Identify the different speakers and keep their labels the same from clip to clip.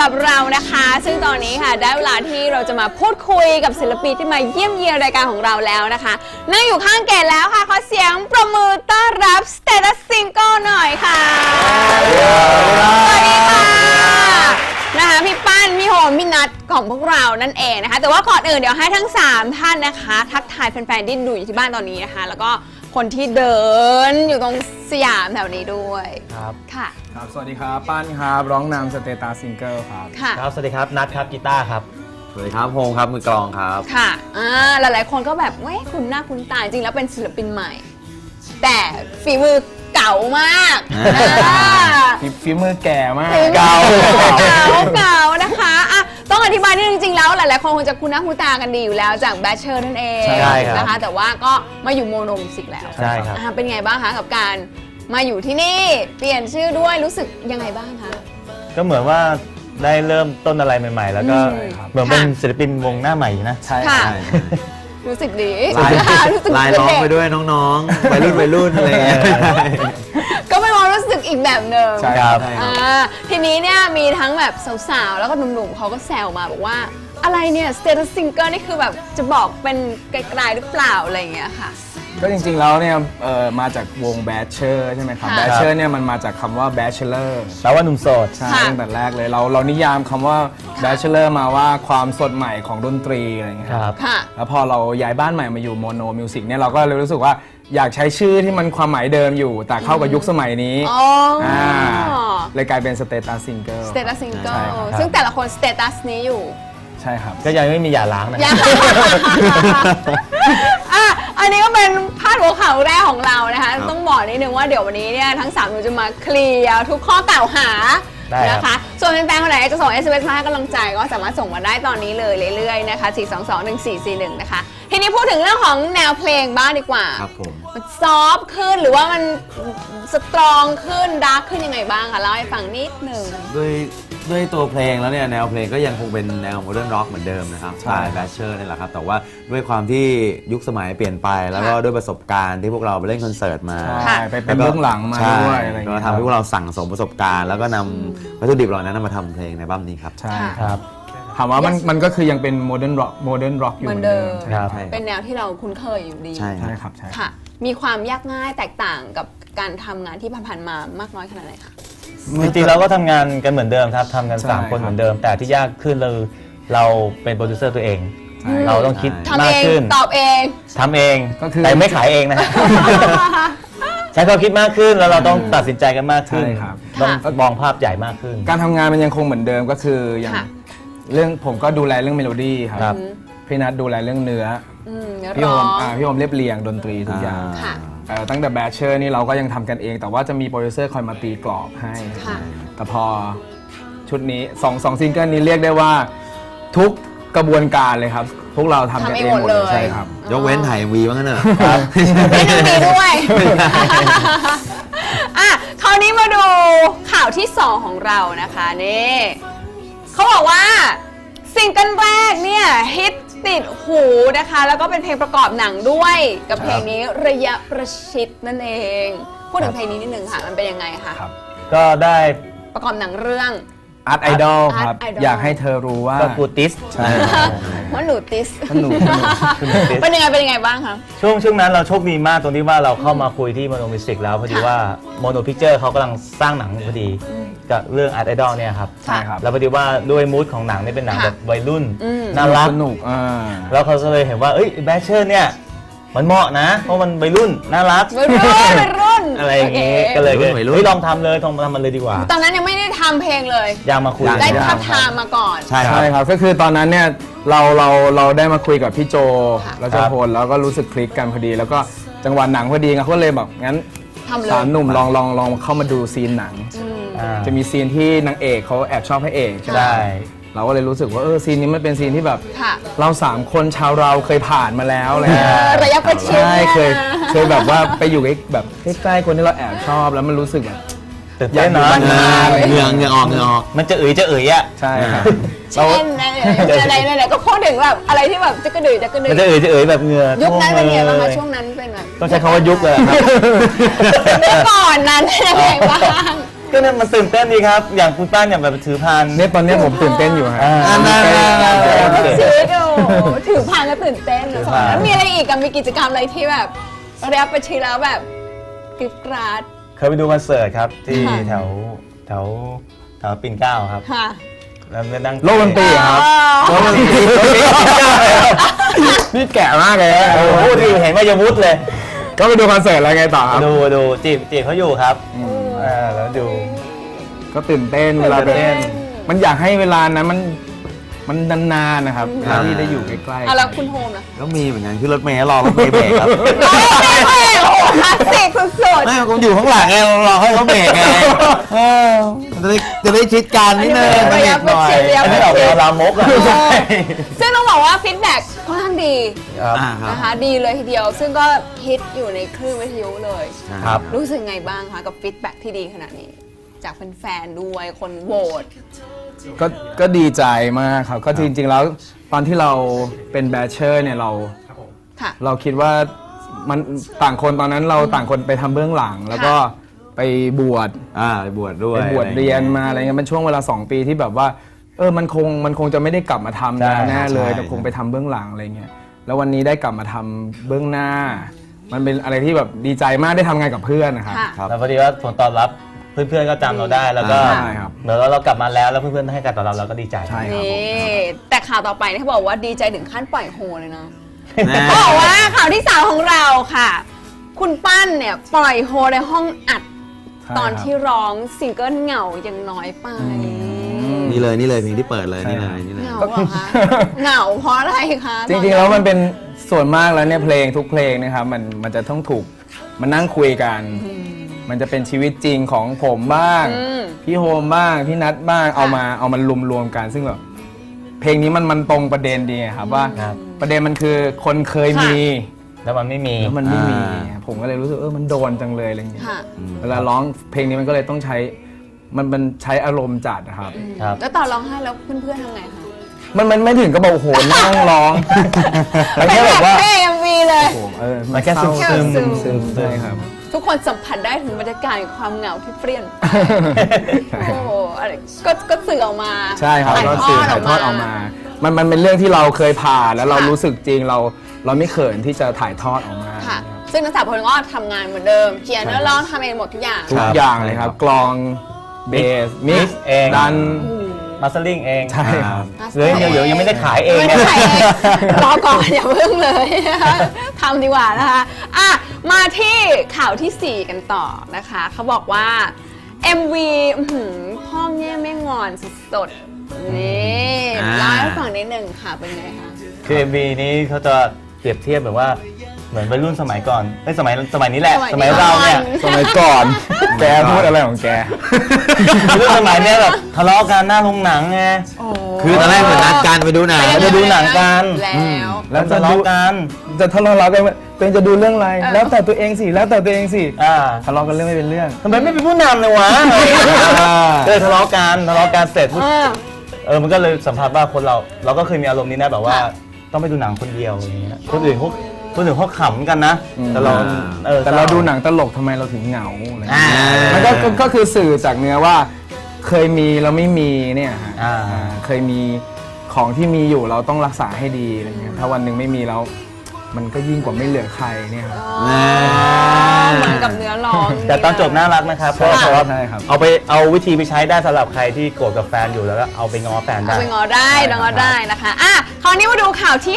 Speaker 1: กับเรานะคะ ซึ่งตอนนี้ค่ะได้เวลาที่เราจะมาพูดคุยกับศิลปินที่มาเยี่ยมเยียนรายการของเราแล้วนะคะ นั่งอยู่ข้างเกดแล้วค่ะ ขอเสียงประมือต้อนรับ Status Single หน่อยค่ะ สวัสดีค่ะนะคะพี่ปั้นพี่โฮมพี่นัทของพวกเรานั่นเองนะคะ แต่ว่าก่อนอื่นเดี๋ยวให้ทั้ง 3 ท่านนะคะ ทักทายแฟนๆที่ดูอยู่ที่บ้านตอนนี้นะคะ แล้วก็ คนที่เดินอยู่ตรงสยามแถวนี้ด้วย
Speaker 2: ครับ
Speaker 1: ค่ะ
Speaker 3: ครับ สวัสดีครับปั้นครับ ร้องนำสเตตัสซิงเกิลครับ
Speaker 1: ค่ะ
Speaker 2: ครับ สวัสดีครับ นัทครับ กีตาร์ครับ
Speaker 4: สวัสดีครับโฮงครับ มือกลองครับ
Speaker 1: ค่ะอ่าหลายๆ คนก็แบบเว้ยคุณหน้าคุณตาจริงๆแล้วเป็นศิลปินใหม่ แต่ฝีมือเก่ามากอ่า
Speaker 3: ฝีฝีมือแก่มาก
Speaker 1: เก่าเก่าเก่านะคะอะ ต้องอธิบายนิดนึงจริงๆแล้วหลายๆคนคงจะคุ้นหน้าคุ้นตากันดีอยู่แล้วจากแบชเชอร์นั่นเอง
Speaker 2: ใช่ครับ
Speaker 1: นะคะ แต่ว่าก็มาอยู่โมโนมิวสิกแล้ว
Speaker 2: ใช่ครับ
Speaker 1: อะเป็นไงบ้างคะกับการมาอยู่ที่นี่เปลี่ยนชื่อด้วยรู้สึกยังไงบ้างคะ
Speaker 2: ก็เหมือนว่าได้เริ่มต้นอะไรใหม่ ๆ แล้วก็
Speaker 1: อืม
Speaker 2: เหมือนเป็น
Speaker 1: ค่ะ
Speaker 2: ศิลปินวงหน้าใหม่นะ
Speaker 3: ใช่
Speaker 1: ค่ะ
Speaker 4: ใช่
Speaker 1: รู้สึกดี
Speaker 4: ลาย
Speaker 1: รู้สึก
Speaker 4: ลาย
Speaker 1: เป็น
Speaker 4: ร้อง
Speaker 1: เด็ก
Speaker 4: ไปด้วยน้องๆ วัยรุ่นวัยรุ่นอะไรอย่างเงี้ย
Speaker 1: อีกแบบหนึ่ง
Speaker 3: ใช่
Speaker 2: ครับ
Speaker 3: ใช่ครับ
Speaker 1: อ่าทีนี้เนี่ยมีทั้งแบบสาวๆ แล้วก็หนุ่มๆเขาก็แซวมาบอกว่า อะไรเนี่ย status singer นี่คือแบบจะบอกเป็นไกลๆหรือเปล่าอะไรอย่างเงี้ยค่ะ
Speaker 3: ก็จริงๆแล้วเนี่ยเอ่อมาจากวงแบชเชอร์ใช่ไหมครับ
Speaker 1: ค่ะ
Speaker 3: แบชเชอร์เนี่ยมันมาจากคำว่า bachelor
Speaker 2: แปลว่าหนุ่มโสด
Speaker 3: ใช่
Speaker 1: ค่ะ
Speaker 3: ตั้งแต่แรกเลยเราเรานิยามคำว่า bachelor มาว่าความสดใหม่ของดนตรีอะไรอย่างเงี้ย
Speaker 2: ครับ
Speaker 1: ค่ะ
Speaker 3: แล้วพอเราย้ายบ้านใหม่มาอยู่โมโนมิวสิกเนี่ยเราก็เลยรู้สึกว่าอยากใช้ชื่อที่มันความหมายเดิมอยู่ แต่เข้ากับยุคสมัยนี้
Speaker 1: อ๋ออ่า
Speaker 3: เลยกลายเป็นสเตตัสซิงเกิล
Speaker 1: status singer
Speaker 3: ใช่ครับ
Speaker 1: ซึ่งแต่ละคน status นี้อยู่
Speaker 3: ใช่ครับ
Speaker 2: ก็ยังไม่มีหย่าร้างนะ
Speaker 1: ยังอะอั นนี้ก็เป็นพาดหัวข่าวแรกของเรานะคะ
Speaker 4: ครับ
Speaker 1: ต้องบอกนิดนึงว่าเดี๋ยววันนี้เนี่ยทั้ง3ามหนูจะมาเคลียร์ทุกข้อกล่าวหา
Speaker 2: ได้ครับ
Speaker 1: นะคะ ส่วนแฟนๆคนไหนจะส่ง SMS มาให้กำลังใจก็สามารถส่งมาได้ตอนนี้เลยเรื่อยๆนะคะ4221441นะคะ ทีนี้พูดถึงเรื่องของแนวเพลงบ้างดีกว่า
Speaker 4: ครับผม
Speaker 1: มันซอฟต์ขึ้นหรือว่ามันสตรองขึ้นดาร์กขึ้นยังไงบ้างคะเล่าให้ฟังนิดหนึ่ง
Speaker 4: ด้วย ด้วยตัวเพลงแล้วเนี่ยแนวเพลงก็ยังคงเป็นแนวโมเดิร์นร็อกเหมือนเดิมนะครับส
Speaker 3: ใช่
Speaker 4: ไตล์แบชเชอร์นี่แหละครับ แต่ว่าด้วยความที่ยุคสมัยเปลี่ยนไปแล้วก็
Speaker 1: ค่ะ
Speaker 4: ด้วยประสบการณ์ที่พวกเราไปเล่นคอนเสิร์ตมา
Speaker 3: ใช่ไปเป็นเบื้องหลังมา
Speaker 4: ใช่
Speaker 3: ด้วยอะไรอย่าง
Speaker 4: ก็
Speaker 3: เงี้ย
Speaker 4: ทำให้พวกเราสั่งสมประสบการณ์แล้วก็นำวัตถุดิบเหล่านั้นมาทำเพลงในบัมนี้ครับ
Speaker 3: ใช่
Speaker 1: ค่ะ
Speaker 2: ครับ
Speaker 3: ถามว่ามันมันก็คือยังเป็นโมเดิร์นร็อกโมเดิร์นร็อกอยู่
Speaker 1: เหมือนเดิม
Speaker 3: ใช่
Speaker 2: ครับ
Speaker 4: ใช่
Speaker 1: เป็นแนวที่เราคุ้นเคยอยู่ดี
Speaker 4: ใช่
Speaker 3: ใช่ครับใช่
Speaker 1: ค่ะ มีความยากง่ายแตกต่างกับการทำงานที่ผ่านๆมามากน้อยขนาดไหนคะ
Speaker 2: จริงๆเราก็ทำงานกันเหมือนเดิมครับทำกัน
Speaker 3: ใช่
Speaker 2: 3คน
Speaker 3: ครับ
Speaker 2: เหมือนเดิม แต่ที่ยากขึ้นเราเราเป็นโปรดิวเซอร์ตัวเอง
Speaker 3: ใช่
Speaker 2: เราต้องคิด
Speaker 1: ทำ
Speaker 2: มา
Speaker 1: เอกง
Speaker 2: ขึ้น
Speaker 1: ตอบเอง
Speaker 2: ทำเอง
Speaker 3: ก็คือ
Speaker 2: แต่ไม่ขายเองนะฮะ ใช้ความคิดมากขึ้นแล้วเราต้องตัดสินใจกันมากขึ้น
Speaker 3: ใช่ครับ
Speaker 2: ต้อง
Speaker 1: ค่ะ
Speaker 2: มองภาพใหญ่มากขึ้น
Speaker 3: การทำงานมันยังคงเหมือนเดิมก็คืออย่าง
Speaker 1: ค่ะ
Speaker 3: เรื่องผมก็ดูแลเรื่องเมโลดี้ค
Speaker 2: ครั
Speaker 3: รับ บ พี่นัทดูแลเรื่องเนื้อ
Speaker 1: อืมเนื้อ
Speaker 3: พี่
Speaker 1: ร้
Speaker 3: โอ
Speaker 1: อ
Speaker 3: ม
Speaker 1: ง
Speaker 3: อ่าพี่โอมเรียบเรียงดนตรีทุกอย่าง
Speaker 1: ค่ะ
Speaker 3: เอ่อตั้งแต่แบชเชอร์นี่เราก็ยังทำกันเอง แต่ว่าจะมีโปรดิวเซอร์คอยมาตีกรอบให้
Speaker 1: ค่ะ
Speaker 3: แต่พอชุดนี้สองสองซิงเกิลนี้เรียกได้ว่าทุกกระบวนการเลยครับ พวกเราทำกันเองหมดเลยใช่ครับ
Speaker 4: ยกเว้นถ่ายวีว่างั้นเถอะ
Speaker 1: ไม่ต้องมีด้วยอะคราวนี้มาดูข่าวที่ 2 ของเรานะคะนี่เขาบอกว่าซิงเกิลแรกเนี่ยฮิต ติดหูนะคะ แล้วก็เป็นเพลงประกอบหนังด้วย กับเพลงนี้ระยะประชิดนั่นเอง พูดถึงเพลงนี้นิดนึงค่ะ มันเป็นยังไงคะ
Speaker 3: ครับ
Speaker 2: ก็ได้
Speaker 1: ประกอบหนังเรื่อง
Speaker 3: อาร์ตไอดอลครับ
Speaker 1: Art Idol
Speaker 3: อยากให้เธอรู้ว่า
Speaker 2: ก็กูติส
Speaker 3: ใช่
Speaker 1: ว่าหนูติส
Speaker 3: สนุกสนุก
Speaker 1: เป็นยังไงเป็นยังไงบ้างคะ
Speaker 2: ช่วงช่วงนั้นเราโชคดีมากตรงที่ว่าเราเข้ามาคุยที่โมโนมิสิกแล้วพอดี
Speaker 1: ค่ะ
Speaker 2: ว่าโมโนพิกเจอร์เขากำลังสร้างหนังพอดีกับเรื่องอาร์ตไอดอลเนี่ยครับ
Speaker 3: ใช่ครับ
Speaker 2: แล้วพอดีว่าด้วยมูดของหนังเนี่ยเป็นหนัง
Speaker 1: ค่ะ
Speaker 2: แบบวัยรุ่น
Speaker 1: อืม
Speaker 2: น่ารัก
Speaker 3: สนุกอ่า
Speaker 2: แล้วเขาก็เลยเห็นว่าเอ้ยแบชเชอร์เนี่ยมันเหมาะนะ เพราะมันวัยรุ่นน่ารัก
Speaker 1: วัยรุ่นวัยรุ่น
Speaker 2: อะไรอย่างงี้
Speaker 1: โค
Speaker 2: ก็เลย
Speaker 4: วัยรุ่น
Speaker 2: เฮ้ยลองทำเลยลองทำมันเลยดีกว่า
Speaker 1: ตอนนั้นยังไม่ได้ทำเพลงเลย
Speaker 2: อยากมาคุย
Speaker 4: อยาก
Speaker 1: ได้
Speaker 2: กัน
Speaker 1: ทับทามมาก่อน
Speaker 4: ใช่ครับ
Speaker 3: ใช่ครับก็คือตอนนั้นเนี่ยเราเราเราได้มาคุยกับพี่โจ
Speaker 1: ค่ะ
Speaker 3: แล้วจะพลแล้วก็รู้สึกคลิกกันพอดี แล้วก็จังหวะหนังพอดีเขาก็เลยแบบงั้น
Speaker 1: ทำเลย
Speaker 3: สามหนุ่มลองลองลองเข้ามาดูซีนหนัง
Speaker 1: อืม
Speaker 2: อ่า
Speaker 3: จะมีซีนที่นางเอกเขาแอบชอบพระเอกใช่ไหม
Speaker 2: ได้
Speaker 3: เราก็เลยรู้สึกว่าเออซีนนี้มันเป็นซีนที่แบบ
Speaker 1: ค่ะ
Speaker 3: เราสามคนชาวเราเคยผ่านมาแล้วอะไร
Speaker 1: เอ
Speaker 3: เงี้ย
Speaker 1: อระยะประชิด
Speaker 3: ใช่
Speaker 1: นี่
Speaker 3: เคย
Speaker 1: นะ
Speaker 3: เคยแบบว่าไปอยู่ใกล้แบบใกล้ๆคนที่เราแอบชอบแล้วมันรู้สึกแบบ
Speaker 2: ตื่นเต้น
Speaker 3: อยากอยู่
Speaker 2: เนาะ
Speaker 3: บ้าน
Speaker 4: เหงื่อเหงื่อออกเหงื่อออก
Speaker 2: มันจะเอ๋ยจะเอ๋ยอะ
Speaker 3: ใช่ครับ
Speaker 1: เช่นนะเจออะไรไหนๆก็พูดถึงแบบอะไรที่แบบจะกระดือจะกระดื
Speaker 2: มันจะเอ๋ยจะเอ๋ยแบบเหงื่อ
Speaker 1: ยุคนั้นเป็นไงบ้าง
Speaker 2: ท่
Speaker 1: คะ
Speaker 2: วมเลย
Speaker 1: ช่วงนั้นเป็นแบบ
Speaker 2: ต้องใช้คำว่ายุคเลยอะครับ
Speaker 1: เมื่อก่อนนั้นเป็นยังไงบ้าง
Speaker 2: กก็เนี่ยมันตื่นเต้นดีครับ อย่างคุณป้าเนี่ยแบบถือพาน
Speaker 3: เนี่ยตอนเนี้ยผมตื่นเต้นอยู่ฮะ
Speaker 2: อ่า
Speaker 1: ชีวิตโอ้ถือพานก็ตื่นเต้น
Speaker 2: ถื
Speaker 1: นะ
Speaker 2: อ
Speaker 1: ส
Speaker 2: พาน
Speaker 1: แล้วมีอะไรอีกกันมีกิจกรรมอะไรที่แบบเรียกไปชีแล้วแบบกริบกราด
Speaker 2: เคยไปดูคอนเสิร์ตครับที่
Speaker 1: ค่ะ
Speaker 2: แถวแถวแถวปิ่นเกล้าครับ
Speaker 1: ค่ะ
Speaker 2: แล้วไปนั่ง
Speaker 3: โลกดนตรีเหรอครับ
Speaker 1: อ๋อ
Speaker 2: โลกดนตรีโลกดนตรีปิ่นเกล้าเลยครับ
Speaker 3: นี่แก่มากเลย
Speaker 2: โอ้โหพูดดีเห็นว่ายวุฒิเลย
Speaker 3: ก็ไปดูคอนเสิร์ตแล้วไงต่อครับ
Speaker 2: ดูดูจีบจีบเขาอยู่ครับอ่าแล้วดู
Speaker 3: ก็ตื่นเต้นเวลา
Speaker 2: ตื่นเต้น
Speaker 3: มันอยากให้เวลานั้นมันมันนานๆนะครับเวลาที่ได้อยู่ใกล้ๆ
Speaker 1: เอาแล้วคุณโฮมล่ะ
Speaker 4: ก็มีเหมือนกันคือรถเมย์รอรถเมย์เบรกครับ
Speaker 1: โอ้ยโอ้โหคลาสสิกสุด
Speaker 4: ไม่ผมอยู่ข้างหลังไงรอให้เขาเบรกไงเออจะได้จะได้ชิดกันนิดนึง
Speaker 1: อันนี้
Speaker 4: สนิทหน่อย
Speaker 1: ระยะ
Speaker 2: อันนี้ออกแนวลามกอะ
Speaker 1: ๆซึ่งต้องบอกว่าฟีดแบ็กค่อนข้างดี
Speaker 2: ครับ
Speaker 4: อ่าครับ
Speaker 1: นะคะดีเลยทีเดียว ซึ่งก็ฮิตอยู่ในคลื่นวิทยุเลย
Speaker 2: ครับ
Speaker 1: รู้สึกไงบ้างคะกับฟีดแบ็กที่ดีขนาดนี้ จากแฟนๆด้วยคนโหวต
Speaker 3: ก็ก็ดีใจมากครับ ก็จริง ๆ แล้วตอนที่เราเป็นแบชเชอร์เนี่ยเรา
Speaker 1: ค่ะ
Speaker 3: เราคิดว่ามันต่างคนตอนนั้นเราต่างคนไปทำเบื้องหลัง แล้วก็ไปบวช
Speaker 4: อ่าไปบวชด้วย
Speaker 3: ไปบวชเรียนมาอะไรเงี้ยมันช่วงเวลา 2 ปีที่แบบว่า เออมันคงมันคงจะไม่ได้กลับมาทำ
Speaker 2: ใช่
Speaker 3: แน่เลย
Speaker 4: ใช่
Speaker 3: แต่คงไปทำเบื้องหลังอะไรเงี้ยแล้ววันนี้ได้กลับมาทำเบื้องหน้า มันเป็นอะไรที่แบบดีใจมากได้ทำงานกับเพื่อนนะครับ
Speaker 1: ค่ะ
Speaker 4: ครับ
Speaker 2: แล้วพอดีว่าผลตอบรับ เพื่อนๆก็จำเราได้แล้วก็
Speaker 3: ใช่ครับ
Speaker 2: เหมือนว่าเรากลับมาแล้วแล้วเพื่อนๆให้การตอบรับเราก็ดีใจ
Speaker 3: ใช่ครับ
Speaker 1: นี่ แต่ข่าวต่อไปเนี่ยเขาบอกว่าดีใจถึงขั้นปล่อยโฮเลยเนาะ
Speaker 4: แน่
Speaker 1: เขาบอกว่าข่าวที่สาวของเราค่ะ คุณปั้นเนี่ยปล่อยโฮในห้องอัด
Speaker 3: ใช่
Speaker 1: ตอน
Speaker 3: ครับ
Speaker 1: ที่ร้องซิงเกิลเหงายังน้อยไป
Speaker 4: นี่เลยนี่เลยเพลงที่เปิดเลยนี่เลยนี่เลย
Speaker 1: เหงาเหรอคะ เหงาเพราะอะไรคะ
Speaker 3: จริงๆแล้วมันเป็นส่วนมากแล้วเนี่ยเพลงทุกเพลงนะครับมันมันจะต้องถูกมานั่งคุยกัน มันจะเป็นชีวิตจริงของผมบ้าง
Speaker 1: อืม
Speaker 3: พี่โฮมบ้าง พี่นัทบ้าง เอามาเอามารวมรวมๆกัน ซึ่งแบบเพลงนี้มันมันตรงประเด็นดีไงครับว่า
Speaker 2: ครับ
Speaker 3: ประเด็นมันคือคนเคยมี
Speaker 2: แล้วมันไม่มี
Speaker 3: แล้วมันไม่มี
Speaker 4: อ่า
Speaker 3: ผมก็เลยรู้สึกเออมันโดนจังเลยอะไรเงี้ย
Speaker 1: ค่ะ
Speaker 3: เวลาร้องเพลงนี้มันก็เลยต้องใช้ มันมันใช้อารมณ์จัดนะครับ
Speaker 2: ครับ
Speaker 1: แล้วตอนร้องไห้แล้วเพื่อนๆทำไงคะ
Speaker 3: มันมันไม่ถึงกับบอกโอ้โหนั่งร้อง มันแค่แบบว่า
Speaker 1: เพลงวีเลย
Speaker 3: โอ้โหเออ
Speaker 2: มันแค่ซึม
Speaker 3: เศร้า
Speaker 1: ซึม
Speaker 3: ซึมซึม ใช่ครับ
Speaker 1: ทุกคนสัมผัสได้ถึงบรรยากาศแห่งความเหงาที่เปลี่ยนไปโอ้โหอะไรก็ก็สื่อออกมา
Speaker 3: ใช่ครับ
Speaker 1: ถ่าย
Speaker 3: ก็
Speaker 1: ท
Speaker 3: สื่อ
Speaker 1: อด
Speaker 3: ถ่ายทอดออกมา มันมันเป็นเรื่องที่เราเคยผ่านแล้วเรา
Speaker 1: ค่ะ
Speaker 3: รู้สึกจริงเราเราไม่เขินที่จะถ่ายทอดออกมา
Speaker 1: ค่ะ ซึ่งนักศึกษาพลก็ทำงานเหมือนเดิมเขียนเนื้อร้องทำเองหมดทุกอย่าง
Speaker 3: ทุกอย่างเลยครับ กลองเบสมิ
Speaker 2: mix
Speaker 3: กซ์
Speaker 2: เอง
Speaker 3: ดัน
Speaker 2: มาสเตอร์ลิงเอง
Speaker 3: ใช่ครับ
Speaker 2: เหลยเดี๋ยวยังไม่ได้ขายเอง
Speaker 1: ไม่
Speaker 2: เนี่
Speaker 1: ได้
Speaker 2: ย
Speaker 1: ใครเองรอก่อนอย่าเพิ่งเลย ทำดีกว่านะคะอะมาที่ข่าวทีสี่ 4 กันต่อนะคะ เขาบอกว่า MV อื้อหือพ่อแง่ไม่งอนสดๆนี่
Speaker 4: อ่า
Speaker 1: เล่าให้ฟังนิดหนึ่งค่ะเป็นไงคะ
Speaker 2: คือ MV นี้เขาจะเปรียบเทียบแบบว่า เหมือนวัยรุ่นสมัยก่อนเอ้ยสมัยสมัยนี้แหละ
Speaker 1: ส
Speaker 2: ส
Speaker 1: มั
Speaker 2: มั
Speaker 1: ย
Speaker 2: ย
Speaker 1: นี้
Speaker 2: เราเนี่ย
Speaker 3: สมัยก่อน แกพูดอะไรของแก
Speaker 2: วัยรุ่นสมัยเนี้ยแบบทะเลาะกันหน้าโรงหนังไง
Speaker 4: คือตอนแรกเหมือนนัดกันไปดูหนัง
Speaker 2: ไปดูหนังกัน
Speaker 1: แล้ว
Speaker 3: แล้ว
Speaker 2: ทะ
Speaker 3: จะดู
Speaker 2: เลาะกัน
Speaker 3: จะทะเลาะกันว่าตัวเองจะดูเรื่องอะไร
Speaker 1: เออ
Speaker 3: แล้วแต่ตัวเองสิ แล้วแต่ตัวเองสิ
Speaker 2: อ่า
Speaker 3: ทะเลาะกันเรื่องไม่เป็นเรื่อง
Speaker 2: ทำไมไม่เป็นผู้นำเลยวะก็เลยทะเลาะกันทะเลาะกันเสร็จปุ๊บ
Speaker 1: อ่า
Speaker 2: เออมันก็เลยสัมผัสว่าคนเรา เราก็เคยมีอารมณ์นี้นะแบบว่า
Speaker 1: ค่ะ
Speaker 2: ต้องไปดูหนังคนเดียวอย่างเงี้ยคนอื่นเขา คนอื่นเขาขำกันนะ
Speaker 3: อืม
Speaker 2: แต่เราเออ
Speaker 3: แต่เราดูหนังตลกทำไมเราถึงเหงาอะไรอย่าง
Speaker 2: อ่า
Speaker 3: เงี้ยมันก็ก็ก็คือสื่อจากเนื้อว่า เคยมีเราไม่มีเนี่ยฮะ
Speaker 2: อ่า
Speaker 3: อ่าเคยมีของที่มีอยู่เราต้องรักษาให้ดีอะไรเงี้ยถ้าวันหนึ่งไม่มีแล้วมันก็ยิ่งกว่าไม่เหลือใครเนี่ยครับ
Speaker 1: อ๋อเหมือนกับเนื้อร้อง
Speaker 2: แต่ตอนจบน่ารักนะครับเพราะ
Speaker 3: ใช่
Speaker 2: เพราะว่า
Speaker 3: ใช่ครับ
Speaker 2: เอาไปเอาวิธีไปใช้ได้สำหรับใครที่โกรธกับแฟนอยู่แล้วก็เอาไปง้อแฟนได้
Speaker 1: เอาไปงอได้นงอได้นะคะอะคราวนี้มาดูข่าวที่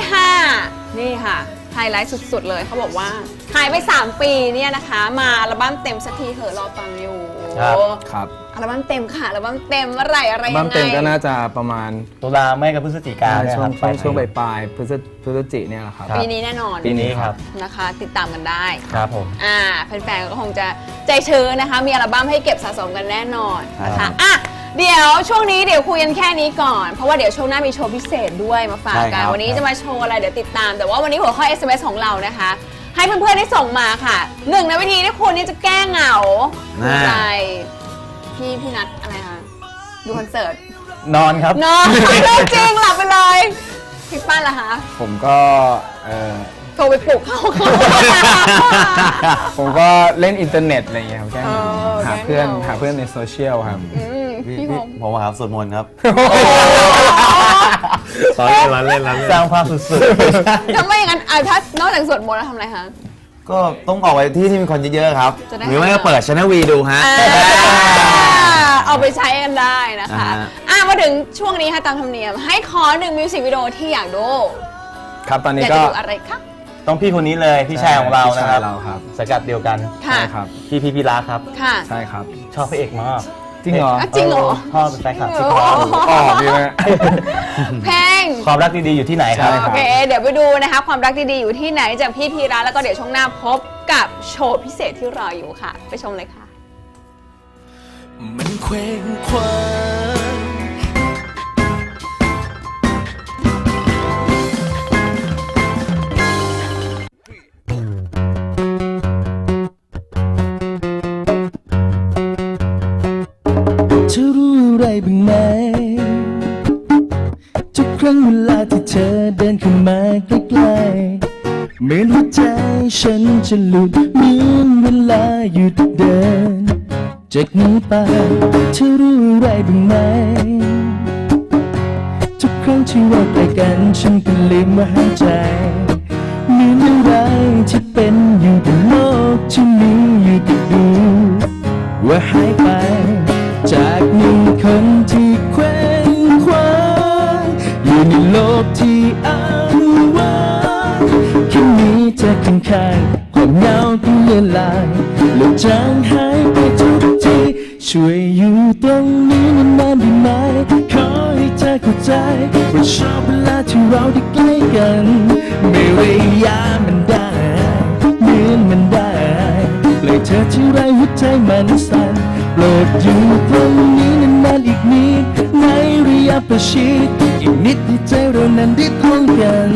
Speaker 1: 5 นี่ค่ะ ไฮไลท์สุดๆ เลยเขาบอกว่าหายไป 3 ปีเนี่ยนะคะ มาอัลบั้มเต็มสักทีเถอะรอฟังอยู่
Speaker 2: ครับ
Speaker 3: ครับ
Speaker 1: อัลบั้มเต็มค่ะอัลบั้มเต็มเมื่อไหร่อะไรยังไง
Speaker 3: บ้ามเต็มก็น่าจะประมาณ
Speaker 2: ตุลาไม่กับพฤศจิกาเนี่ย
Speaker 3: ช่
Speaker 2: ควรั
Speaker 3: ง
Speaker 2: บ
Speaker 3: ช่วงช่วง
Speaker 2: ไป
Speaker 3: ปลายๆพฤศพฤศจิเนี่ยแหละครับ
Speaker 2: ครับ
Speaker 1: ปีนี้แน่นอน
Speaker 2: ปีนี้ครับ
Speaker 1: นะคะ ติดตามกันได้
Speaker 2: ครับผม
Speaker 1: อ่าแฟนๆก็คงจะใจชื้นนะคะ มีอัลบั้มให้เก็บสะสมกันแน่นอนนะ
Speaker 2: ครั
Speaker 1: คะ
Speaker 2: บ
Speaker 1: อะ เดี๋ยวช่วงนี้เดี๋ยวคุยกันแค่นี้ก่อน เพราะว่าเดี๋ยวช่วงหน้ามีโชว์พิเศษด้วยมาฝาก
Speaker 4: ใช่
Speaker 1: กั
Speaker 4: คน รับ
Speaker 1: วันนี้จะมาโชว์อะไรเดี๋ยวติดตาม แต่ว่าวันนี้หัวข้อ SMS ของเรานะคะ ให้เพื่อนๆได้ส่งมาค่ะหนึ่งในวิธีที่คุณนี่จะแก้เหงาคืออะไรพี่พี่นัทอะไรคะดูคอนเสิร์ต
Speaker 2: นอนครับ
Speaker 1: นอนเรื่องจริงหลับไปเลยพี่ป้านล่ะคะ
Speaker 3: ผมก็เออ
Speaker 1: โทรไปปลุกเขา
Speaker 3: ผมก็เล่นอินเทอร์เน็ตอะไรอย่างเงี้ยครับแค่
Speaker 1: เออ
Speaker 3: หาาเพื่อนหาเพื่อนในโซเชียลครับ
Speaker 1: อืม
Speaker 4: พี่
Speaker 1: พี่
Speaker 4: พี่
Speaker 1: ผม
Speaker 4: ผมมาครับสวดมนต์ครับ
Speaker 2: ร้านเล่นร้านเล่นร้านเล่นสร้างภาพสุด
Speaker 1: ทำไมอย่างนั้นอะถ้านอกจากสวดมนต์แล้วทำอะไรคะ
Speaker 4: ก็ต้องออกไปที่ที่มีคนเยอะๆครับ
Speaker 1: จะได้
Speaker 4: หรือไม่ก็เปิดช anel V ดูฮะ
Speaker 1: เอาไปใช้กันได้นะคะ
Speaker 4: อ่าฮะ
Speaker 1: อะมาถึงช่วงนี้ค่ะตามธรรมเนียม ให้ขอหนึ่งมิวสิกวิดีโอที่อยากดู
Speaker 3: ครับตอน
Speaker 1: อ
Speaker 3: นี้
Speaker 1: ยาก
Speaker 3: ก็
Speaker 1: จะดูอะไรคะ
Speaker 2: ๆต้องพี่คนนี้เลยพี่ชายของเรานะครับ
Speaker 3: พี่ชายเราครับ
Speaker 2: สกัดเดียวกัน
Speaker 1: ค่ะ
Speaker 3: ใช่ครับ
Speaker 2: พี่พี่พี่รักครับ
Speaker 1: ค่ะ
Speaker 3: ใช่ครับ
Speaker 2: ชอบพระเอกมาก
Speaker 3: จริงเหรอ
Speaker 1: อะจริงเหรอ
Speaker 2: พ่อเป็นแฟนคลับที่
Speaker 1: โอ้
Speaker 2: พ่อ
Speaker 1: โห
Speaker 3: อ๋อดีไหม
Speaker 1: เพลง
Speaker 2: ความรักดีๆอยู่ที่ไหนครับ
Speaker 3: ใช่ค
Speaker 1: โอ
Speaker 3: รับ
Speaker 1: เค เดี๋ยวไปดูนะคะ ความรักดีๆอยู่ที่ไหนจากพี่พีระแล้วก็เดี๋ยวช่วงหน้าพบกับโชว์พิเศษที่รออยู่ค่ะ ไปชมเลยค่ะ
Speaker 5: มันเคว้งคว้าง บ้างไหมทุกครั้งเวลาที่เธอเดินเข้ามาใกล้ๆเหมือนหัวใจฉันจะหลุดเหมือนเวลาหยุดเดินจากนี้ไปเธอรู้อะไรบ้างไหมทุกครั้งที่เราใกล้กันฉันก็ลืมว่าหายใจเหมือนอะไรที่เป็นอยู่บนโลกที่มีอยู่ก็ดูว่าหายไป จากหนึ่งคนที่เคว้งคว้างอยู่ในโลกที่อ้างว้างแค่มีเธอข้างความเหงาก็เลือนลายแล้วจางหายไปทุกทีช่วยอยู่ตรงนี้นานๆได้ไหมขอให้เธอเข้าใจว่าชอบเวลาที่เราได้ใกล้กัน ไม่ระยะมันได้ เลยเธอที่ไรหัวใจมันสั่นโปรดอยู่ตรงนี้นานๆอีกนิดในระยะประชิดอีกนิดที่ใจเรานั้นได้ท่องกัน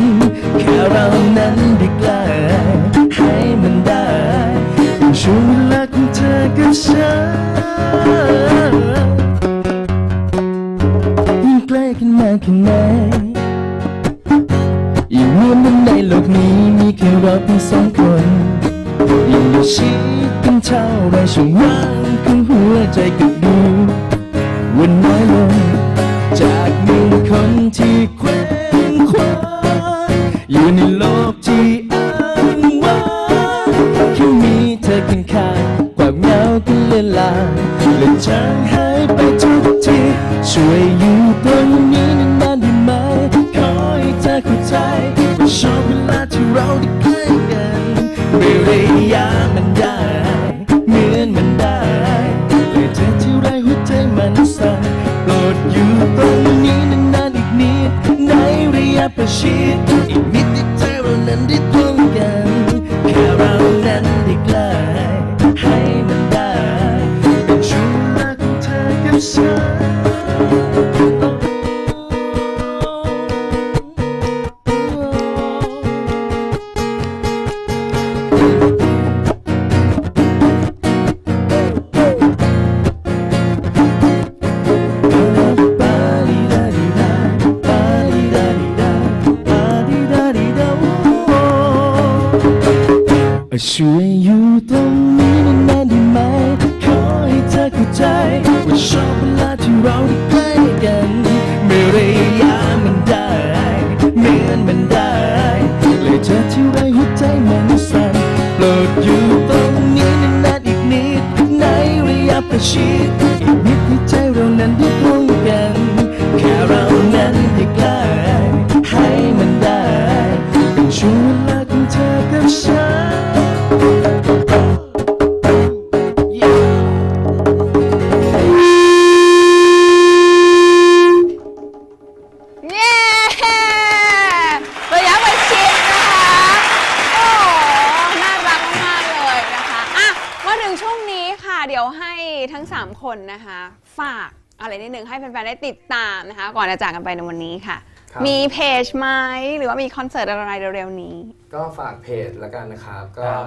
Speaker 1: นิดนึงให้แฟนๆ ได้ติดตามนะคะ ก่อนจะจากกันไปในวันนี้ค่ะ
Speaker 3: ครับ
Speaker 1: มีเพจไหมหรือว่ามีคอนเสิร์ตอะไรเร็วๆนี้
Speaker 3: ก็ฝากเพจแล้วกันนะครับ ก็
Speaker 2: ครับ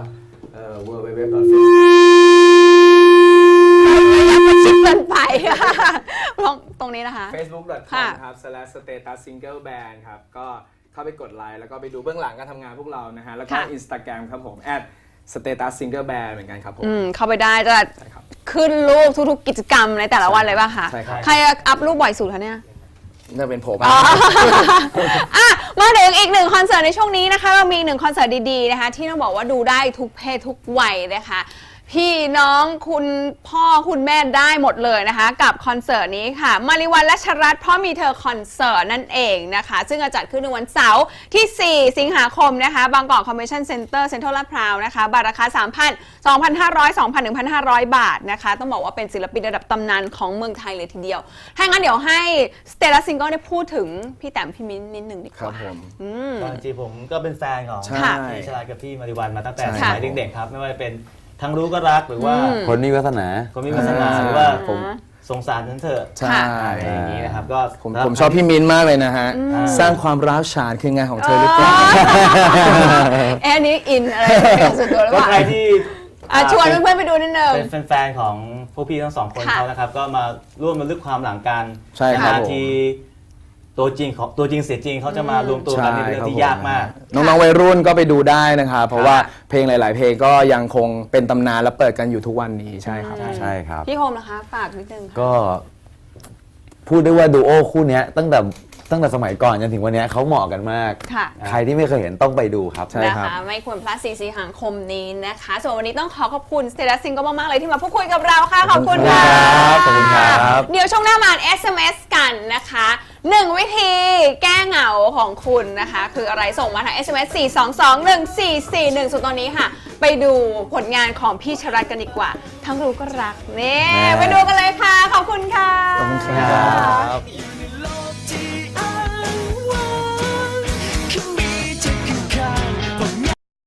Speaker 3: เอ่อ w w w
Speaker 1: ระยะประชิดเกินไป ลองตรงนี้นะคะ
Speaker 3: facebook.com
Speaker 1: ค่ะ
Speaker 3: ครับ slash status single band ครับ ก็เข้าไปกดไลค์แล้วก็ไปดูเบื้องหลังการทำงานพวกเรานะฮะ แล้วก็
Speaker 1: ค่ะ
Speaker 3: Instagram ครับผม at สเตตัสซิงเกิลแบร์เหมือนกันครับผม
Speaker 1: อืมเข้าไปได้จะ
Speaker 3: ใช่ครับ
Speaker 1: ขึ้นรูปทุกๆกิจกรรมในแต่ละวันเลยป่ะคะ
Speaker 3: ใช่ครับ
Speaker 1: ใครอัพรูปบ่อยสุดคะเนี่ย
Speaker 3: น่าเป็นผม
Speaker 1: อ๋ออะมาถึงอีกหนึ่งคอนเสิร์ตในช่วงนี้นะคะ เรามีอีกหนึ่งคอนเสิร์ตดีๆนะคะ ที่ต้องบอกว่าดูได้ทุกเพศทุกวัยนะคะ พี่น้องคุณพ่อคุณแม่ได้หมดเลยนะคะ กับคอนเสิร์ตนี้ค่ะ มาริวันและชรัตน์เพราะมีเธอคอนเสิร์ตนั่นเองนะคะ ซึ่งจะจัดขึ้นในวันเสาร์ที่ 4 สิงหาคมนะคะ บางกอกคอมเ e ชั่นเซ็นเตอร์เซ็นทรัลลาดพร้าวนะคะบัตรราคา 3,000 2,500 2,000 1,500 บาทนะคะ ต้องบอกว่าเป็นศิลปินระดับตำนานของเมืองไทยเลยทีเดียวถ้างั้นเดี๋ยวให้สเตลัสซิงเกิลได้พูดถึงพี่แต้มพี่มิ้นท์นิดหนึ่งดีก
Speaker 3: ครับ
Speaker 1: ว่า
Speaker 3: ผม
Speaker 1: อืม
Speaker 2: ตอนจริงๆผมก็เป็นแฟนของ
Speaker 3: ใช่
Speaker 2: พี่ชลาดกับพี่มาริวันมาตั้งแต่
Speaker 3: ใช่
Speaker 2: สมัยเด็กๆครับ ไม่ว่าจะเป็น ทั้งรู้ก็รักหรือว่า
Speaker 1: อืม
Speaker 4: คนมีวาสนา
Speaker 2: คนมีวาสนา
Speaker 3: อ่า
Speaker 2: หรือว่า
Speaker 1: ผม
Speaker 2: สงสารฉันเถอะ
Speaker 3: ใช่
Speaker 2: อะไรอย่างนี้นะครับก็
Speaker 3: ผมผมชอบพี่มินท์มากเลยนะฮะ สร้างความร้าวฉานคืองานของเธอหรือเปล่า
Speaker 1: แอนนี้อินอะไรเป็นส่วนตัวหรือ
Speaker 2: ก็
Speaker 1: เปล่า
Speaker 2: ใครที่
Speaker 1: อะชวนเพื่อนๆไปดูนิดนึง
Speaker 2: เป็นแฟนๆของพวกพี่ทั้งสองคน
Speaker 1: ค่ะ
Speaker 2: เขานะครับ ก็มาร่วมมาลึกความหลังกัน
Speaker 3: ใช่ครับ
Speaker 2: นา
Speaker 3: ผม
Speaker 2: ที ตัวจริงของตัวจริงเสียจริงเขาจะมารวมตัวกันนี่เป็นเรื่องที่ยากมาก
Speaker 3: น้องๆวัยรุ่นก็ไปดูได้นะครับเพราะว่าเพลงหลาย ๆ เพลงก็ยังคงเป็นตำนานและเปิดกันอยู่ทุกวันนี้ใช่ครับ
Speaker 4: ใช่ครับ
Speaker 1: พี่โฮมนะคะ ฝากนิดนึงค่ะ
Speaker 4: ก็ พูดได้ว่าดูโอคู่เนี้ยตั้งแต่ตั้งแต่สมัยก่อนจนถึงวันเนี้ยเขาเหมาะกันมาก
Speaker 1: ค่ะ
Speaker 4: ใครที่ไม่เคยเห็นต้องไปดูครับ
Speaker 3: ใช่
Speaker 1: นะคะไม่ควรพลาดสีสีหางคมนี้นะคะ ส่วนวันนี้ต้องขอขอบคุณสเตตัสซิงก็มาก ๆ เลยที่มาพูดคุยกับเราค่ะ ขอบคุณค่ะ
Speaker 4: ขอบคุณครับ
Speaker 1: เดี๋ยวช่วงหน้ามาอ่าน SMS กันนะคะ หนึ่งวิธีแก้เหงาของคุณนะคะ คืออะไรส่งมาทาง SMS 4221441ส่วนตอนนี้ค่ะ ไปดูผลงานของพี่ชรัตกันดีกว่า ทั้งรู้ก็รัก นี่
Speaker 4: แน่
Speaker 1: ไปดูกันเลยค่ะ ขอบคุณค่ะ
Speaker 3: ขอบคุณครับ